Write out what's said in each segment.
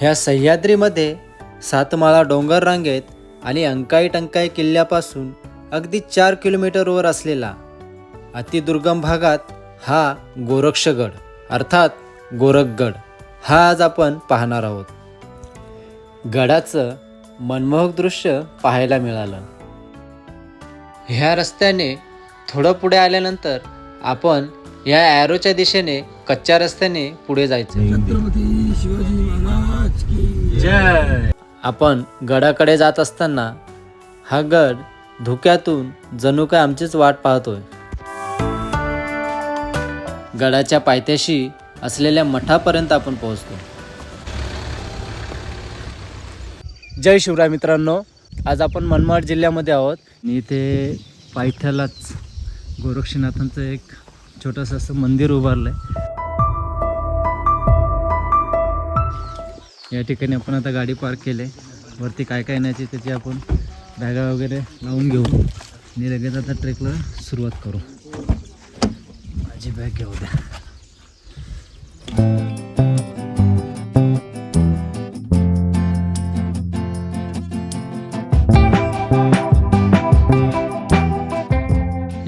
ह्या सह्याद्रीमध्ये सातमाळा डोंगर रांगेत आणि अंकाई टंकाई किल्ल्यापासून अगदी चार किलोमीटरवर असलेला अतिदुर्गम भागात हा गोरक्षगड अर्थात गोरखगड हा आज आपण पाहणार आहोत. गडाचं मनमोहक दृश्य पाहायला मिळालं. ह्या रस्त्याने थोडं पुढे आल्यानंतर आपण या ॲरोच्या दिशेने कच्च्या रस्त्याने पुढे जायचं. छत्रपती शिवाजी महाराज की जय. आपण गडाकडे जात असताना हा गड धुक्यातून जणू काय आमचीच वाट पाहतोय. गडाच्या पायथ्याशी असलेल्या मठापर्यंत आपण पोहोचतो. जय शिवराय मित्रांनो आज आपण मनमाड जिल्ह्यामध्ये आहोत. आणि इथे पायथ्यालाच गोरक्षनाथांचं एक छोटंसं असं मंदिर उभारलं आहे या ठिकाणी आपण आता गाडी पार्क केली. आहे वरती काय काय येण्याची त्याची आपण बॅगा वगैरे लावून घेऊ. आणि लगेच आता ट्रेकला सुरुवात करू. माझी बॅग घेऊ द्या.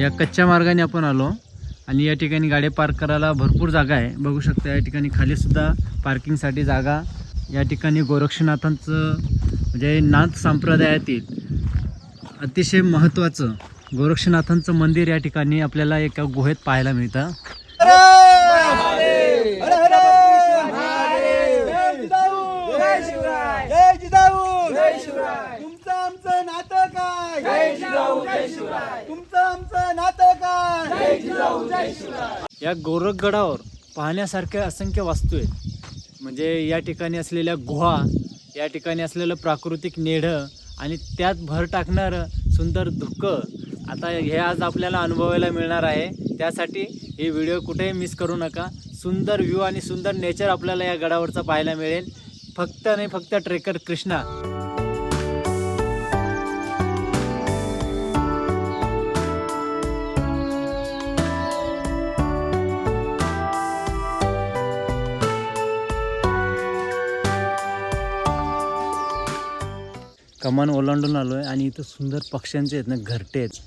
या कच्च्या मार्गाने आपण आलो. आणि या ठिकाणी गाडी पार्क करायला भरपूर जागा आहे. बघू शकता या ठिकाणी खालीसुद्धा पार्किंगसाठी जागा या ठिकाणी गोरक्षनाथांचं म्हणजे नाथ संप्रदायातील अतिशय महत्त्वाचं गोरक्षनाथांचं मंदिर या ठिकाणी आपल्याला एका गुहेत पाहायला मिळतं. या गोरखगडावर पाहण्यासारख्या असंख्य वास्तू आहेत. म्हणजे या ठिकाणी असलेल्या गुहा या ठिकाणी असलेलं प्राकृतिक नेढं आणि त्यात भर टाकणारं सुंदर धुकं आता हे आज आपल्याला अनुभवायला मिळणार आहे. त्यासाठी हे व्हिडिओ कुठेही मिस करू नका. सुंदर व्ह्यू आणि सुंदर नेचर आपल्याला या गडावरचं पाहायला मिळेल. फक्त नाही फक्त ट्रेकर कृष्णा. कमान ओलांडून आलो आहे आणि इथं सुंदर पक्ष्यांचे आहेत ना घरटे आहेत.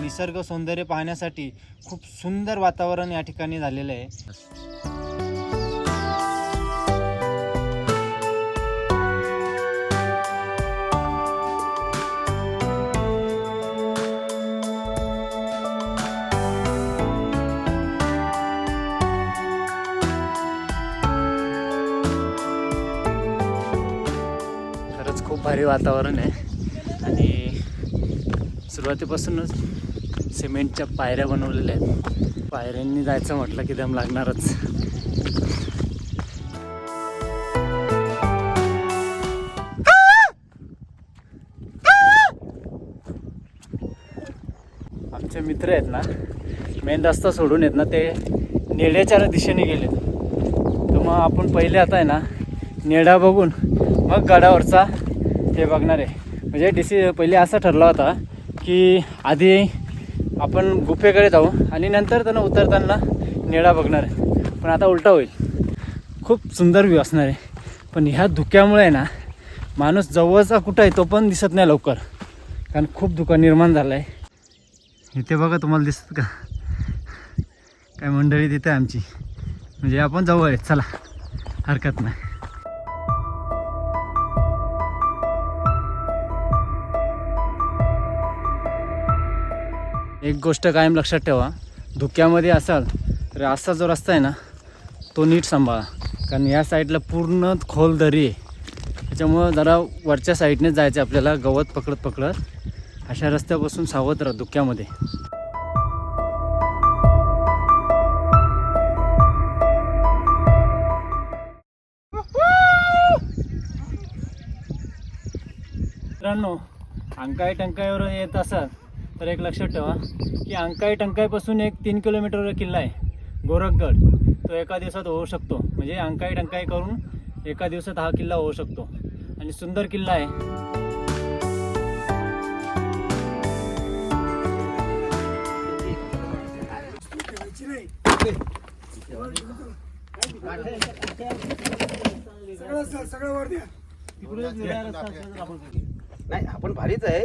निसर्ग सौंदर्य पाहण्यासाठी खूप सुंदर वातावरण या ठिकाणी झालेलं आहे. खूप भारी वातावरण आहे. आणि सुरुवातीपासूनच सिमेंटच्या पायऱ्या बनवलेल्या आहेत. पायऱ्यांनी जायचं म्हटलं की दम लागणारच. आमचे मित्र आहेत ना मेन रस्ता सोडून आहेत ना ते नेड्याच्या दिशेने गेले तर मग आपण पहिले आता आहे ना नेडा बघून मग गडावरचा ते बघणार आहे. म्हणजे डिसि पहिले असं ठरला होता की आधी आपण गुफेकडे जाऊ आणि नंतर त्यांना उतरताना निळा बघणार आहे. पण आता उलटा होईल. खूप सुंदर व्ह्यू असणार आहे. पण ह्या धुक्यामुळे ना माणूस जवळचा कुठं आहे तो पण दिसत नाही लवकर. कारण खूप धुका निर्माण झाला आहे इथे बघा तुम्हाला दिसत का? काय मंडळी तिथे आमची. म्हणजे आपण जवळ आहे. चला. हरकत नाही. एक गोष्ट कायम लक्षात ठेवा. धुक्यामध्ये असाल तर असा जो रस्ता आहे ना तो नीट सांभाळा. कारण या साईडला पूर्ण खोल दरी आहे. त्याच्यामुळं जरा वरच्या साईडनेच जायचं आपल्याला गवत पकडत पकडत. अशा रस्त्यापासून सावध राहा धुक्यामध्ये. मित्रांनो अंकाय टंकाईवर येत असाल तर एक लक्षात ठेवा की अंकाई टंकाईपासून एक तीन किलोमीटरवर किल्ला आहे गोरखगड. तो एका दिवसात होऊ शकतो. म्हणजे अंकाई टंकाई करून एका दिवसात हा किल्ला होऊ शकतो. आणि सुंदर किल्ला आहे. नाही आपण भारीच आहे.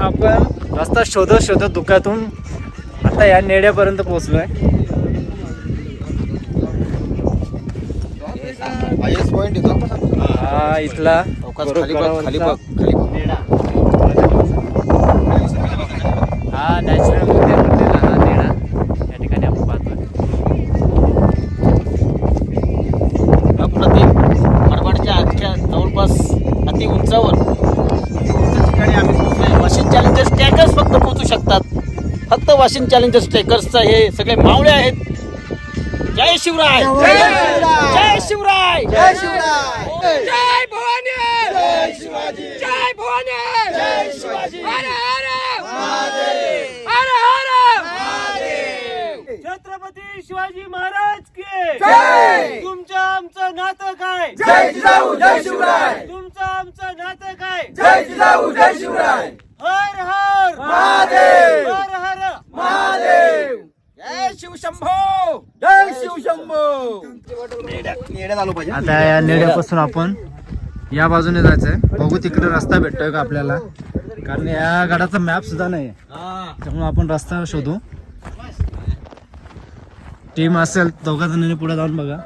आपण रस्ता शोधत शोधत धुक्यातून आता या नेड्यापर्यंत पोहोचलोय. हा इथला हा नॅचरल वाशिम चॅलेंजर्स ट्रॅकर्सचा हे सगळे मावळे आहेत. जय शिवराय. जय शिवराय. जय शिवराय. जय भवानी. जय शिवाजी. जय भवानी. जय शिवाजी. हर हर. महादेव. हर हर. छत्रपती शिवाजी महाराज के जय! तुमचं आमचं नातं काय? जय जिजाऊ जय शिवराय. तुमचं आमचं नातं काय? जय जिजाऊ जय शिवराय. हर हर. महादेव! हर हर महादेव जय आता या नेड्यापासून आपण या बाजूने जायचंय. बघू तिकडे रस्ता भेटतोय का आपल्याला. कारण या गडाचा मॅप सुद्धा नाही त्यामुळे आपण रस्ता शोधू. टीम असेल दोघा जणांनी पुढे जाऊन बघा.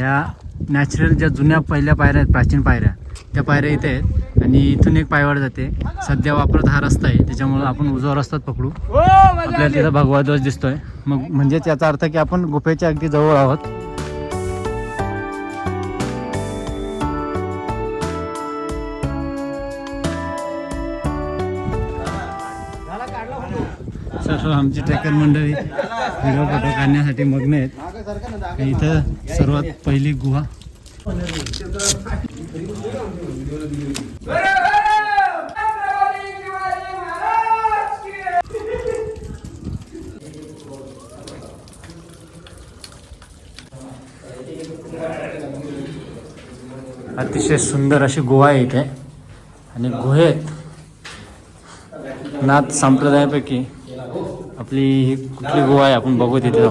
या नॅचरल ज्या जुन्या पहिल्या पायऱ्या आहेत प्राचीन पायऱ्या त्या पायऱ्या इथे आहेत. आणि इथून एक पायवाड जाते. सध्या वापरत हा रस्ता आहे. त्याच्यामुळं आपण उजवा रस्ताच पकडू. आपल्याला तिथं भगवा ध्वज दिसतोय. मग म्हणजेच याचा अर्थ की आपण गुफेच्या अगदी जवळ आहोत. आमची ट्रेकर मंडळी व्हिडिओ फोटो काढण्यासाठी मग्न आहेत. इथं सर्वात पहिली गुहा. अतिशय सुंदर अशी गुहा आहे इथे. आणि गुहेत नाथ संप्रदायापैकी आपली ही कुठली गुहा आहे आपण बघू तिथे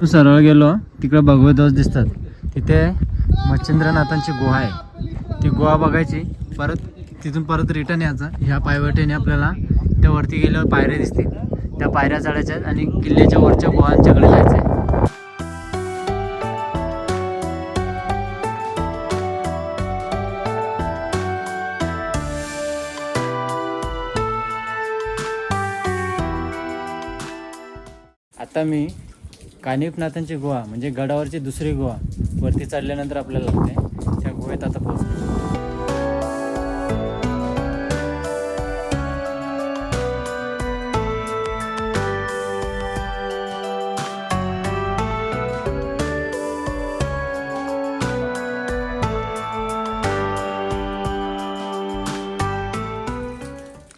तू सरळ गेलो तिकडे भगवतध्वज दिसतात. तिथे मच्छिंद्रनाथांची गुहा आहे. ती गुहा बघायची परत तिथून परत रिटर्न यायचं. ह्या पायवटीने आपल्याला त्या वरती गेल्यावर पायऱ्या दिसतील. त्या पायऱ्या चढायच्या आणि किल्ल्याच्या वरच्या गुहांच्याकडे जायचं आहे आता मी कानिफनाथांची गुहा म्हणजे गडावरची दुसरी गुहा वरती चढल्यानंतर आपल्याला लागते. त्या गुहेत आता पोहोचतो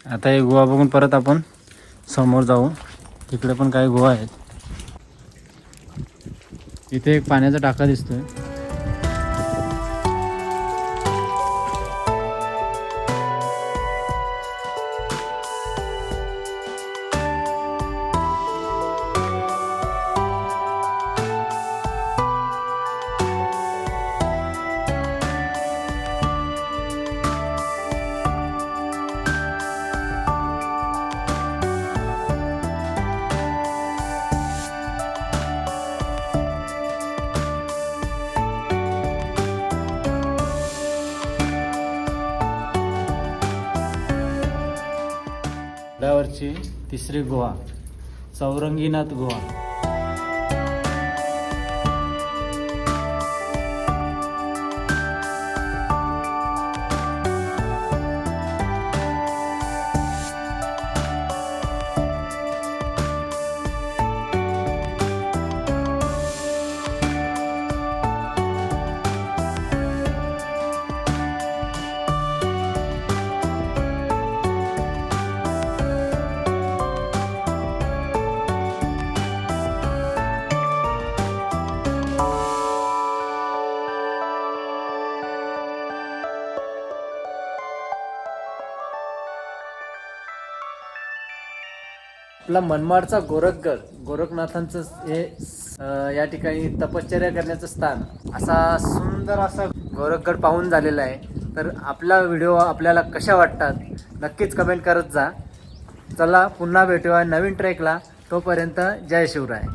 आता हे गुहा बघून परत आपण समोर जाऊ. तिकडे पण काही गुहा आहेत. इथे एक पाण्याचा टाका दिसतोय. तिसरी गोवा चौरंगीनाथ गोवा. आपला मनमाडचा गोरखगड गोरखनाथांचं हे या ठिकाणी तपश्चर्या करण्याचं स्थान असा सुंदर असा गोरखगड पाहून झालेला आहे. तर आपला व्हिडिओ आपल्याला कशा वाटतात नक्कीच कमेंट करत जा. चला पुन्हा भेटूया नवीन ट्रेकला तोपर्यंत जय शिवराय.